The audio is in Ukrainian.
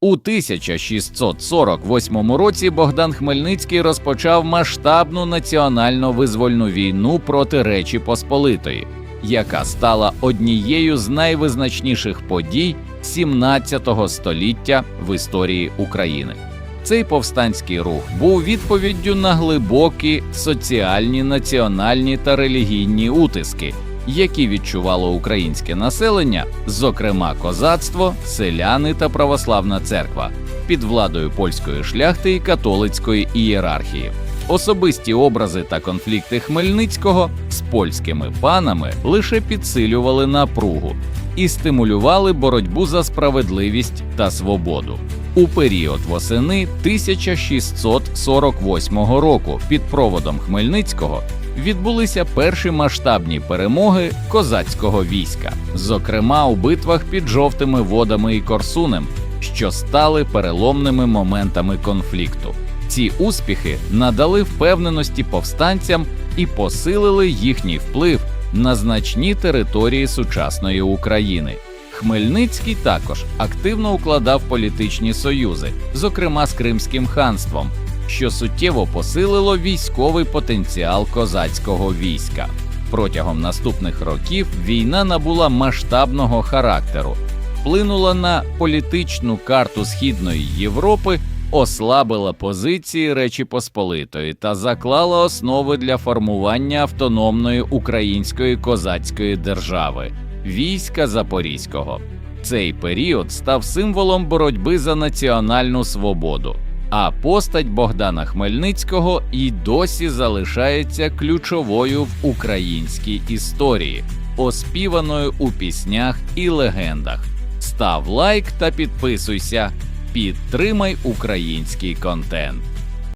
У 1648 році Богдан Хмельницький розпочав масштабну національно-визвольну війну проти Речі Посполитої, яка стала однією з найвизначніших подій 17 століття в історії України. Цей повстанський рух був відповіддю на глибокі соціальні, національні та релігійні утиски, які відчувало українське населення, зокрема козацтво, селяни та православна церква під владою польської шляхти і католицької ієрархії. Особисті образи та конфлікти Хмельницького з польськими панами лише підсилювали напругу і стимулювали боротьбу за справедливість та свободу. У період восени 1648 року під проводом Хмельницького відбулися перші масштабні перемоги козацького війська, зокрема у битвах під жовтими водами і Корсунем, що стали переломними моментами конфлікту. Ці успіхи надали впевненості повстанцям і посилили їхній вплив на значні території сучасної України. Хмельницький також активно укладав політичні союзи, зокрема з Кримським ханством, що суттєво посилило військовий потенціал козацького війська. Протягом наступних років війна набула масштабного характеру, вплинула на політичну карту Східної Європи, ослабила позиції Речі Посполитої та заклала основи для формування автономної української козацької держави війська Запорізького. Цей період став символом боротьби за національну свободу. А постать Богдана Хмельницького і досі залишається ключовою в українській історії, оспіваною у піснях і легендах. Став лайк та підписуйся, підтримай український контент.